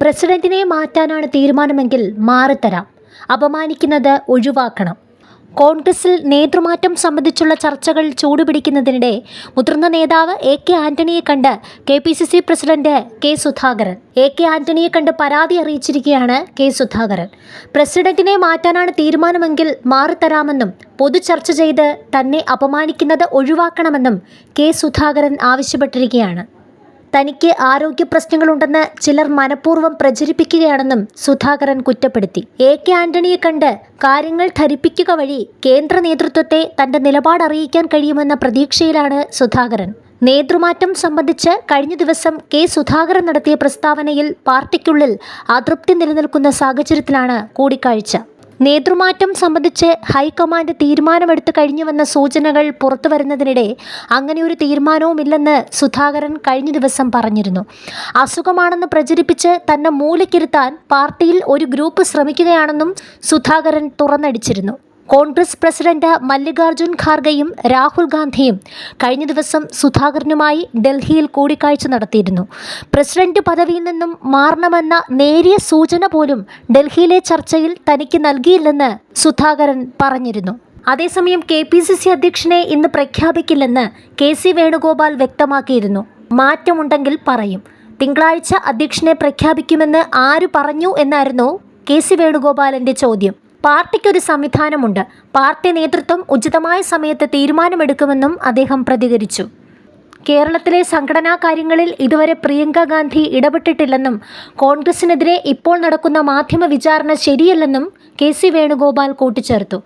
പ്രസിഡന്റിനെ മാറ്റാനാണ് തീരുമാനമെങ്കിൽ മാറിത്തരാം. അപമാനിക്കുന്നത് ഒഴിവാക്കണം. കോൺഗ്രസിൽ നേതൃമാറ്റം സംബന്ധിച്ചുള്ള ചർച്ചകൾ ചൂടുപിടിക്കുന്നതിനിടെ മുതിർന്ന നേതാവ് എ കെ ആന്റണിയെ കണ്ട് K P C C president K Sudhakaran. A K ആന്റണിയെ കണ്ട് പരാതി അറിയിച്ചിരിക്കുകയാണ് കെ സുധാകരൻ. പ്രസിഡന്റിനെ മാറ്റാനാണ് തീരുമാനമെങ്കിൽ മാറിത്തരാമെന്നും പൊതു ചർച്ച ചെയ്ത് തന്നെ അപമാനിക്കുന്നത് ഒഴിവാക്കണമെന്നും കെ സുധാകരൻ ആവശ്യപ്പെട്ടിരിക്കുകയാണ്. തനിക്ക് ആരോഗ്യ പ്രശ്നങ്ങളുണ്ടെന്ന് ചിലർ മനഃപൂർവം പ്രചരിപ്പിക്കുകയാണെന്നും സുധാകരൻ കുറ്റപ്പെടുത്തി. എ കെ ആന്റണിയെ കണ്ട് കാര്യങ്ങൾ ധരിപ്പിക്കുക വഴി കേന്ദ്ര നേതൃത്വത്തെ തന്റെ നിലപാട് അറിയിക്കാൻ കഴിയുമെന്ന പ്രതീക്ഷയിലാണ് സുധാകരൻ. നേതൃമാറ്റം സംബന്ധിച്ച് കഴിഞ്ഞ ദിവസം കെ സുധാകരൻ നടത്തിയ പ്രസ്താവനയിൽ പാർട്ടിക്കുള്ളിൽ അതൃപ്തി നിലനിൽക്കുന്ന സാഹചര്യത്തിലാണ് കൂടിക്കാഴ്ച. നേതൃമാറ്റം സംബന്ധിച്ച് ഹൈക്കമാൻഡ് തീരുമാനമെടുത്തു കഴിഞ്ഞുവെന്ന സൂചനകൾ പുറത്തു വരുന്നതിനിടെ അങ്ങനെയൊരു തീരുമാനവുമില്ലെന്ന് സുധാകരൻ കഴിഞ്ഞ ദിവസം പറഞ്ഞിരുന്നു. അസുഖമാണെന്ന് പ്രചരിപ്പിച്ച് തന്നെ മൂലക്കിരുത്താൻ പാർട്ടിയിൽ ഒരു ഗ്രൂപ്പ് ശ്രമിക്കുകയാണെന്നും സുധാകരൻ തുറന്നടിച്ചിരുന്നു. കോൺഗ്രസ് പ്രസിഡന്റ് മല്ലികാർജുൻ ഖാർഗെയും രാഹുൽ ഗാന്ധിയും കഴിഞ്ഞ ദിവസം സുധാകരനുമായി ഡൽഹിയിൽ കൂടിക്കാഴ്ച നടത്തിയിരുന്നു. പ്രസിഡന്റ് പദവിയിൽ നിന്നും മാറണമെന്ന നേരിയ സൂചന പോലും ഡൽഹിയിലെ ചർച്ചയിൽ തനിക്ക് നൽകിയില്ലെന്ന് സുധാകരൻ പറഞ്ഞിരുന്നു. അതേസമയം കെ പി സി സി അധ്യക്ഷനെ ഇന്ന് പ്രഖ്യാപിക്കില്ലെന്ന് കെ സി വേണുഗോപാൽ വ്യക്തമാക്കിയിരുന്നു. മാറ്റമുണ്ടെങ്കിൽ പറയും. തിങ്കളാഴ്ച അധ്യക്ഷനെ പ്രഖ്യാപിക്കുമെന്ന് ആര് പറഞ്ഞു എന്നായിരുന്നു കെ സി വേണുഗോപാലിന്റെ ചോദ്യം. പാർട്ടിക്കൊരു സംവിധാനമുണ്ട്. പാർട്ടി നേതൃത്വം ഉചിതമായ സമയത്ത് തീരുമാനമെടുക്കുമെന്നും അദ്ദേഹം പ്രതികരിച്ചു. കേരളത്തിലെ സംഘടനാ കാര്യങ്ങളിൽ ഇതുവരെ പ്രിയങ്ക ഗാന്ധി ഇടപെട്ടിട്ടില്ലെന്നും കോൺഗ്രസിനെതിരെ ഇപ്പോൾ നടക്കുന്ന മാധ്യമ വിചാരണ ശരിയല്ലെന്നും കെ സി വേണുഗോപാൽ കൂട്ടിച്ചേർത്തു.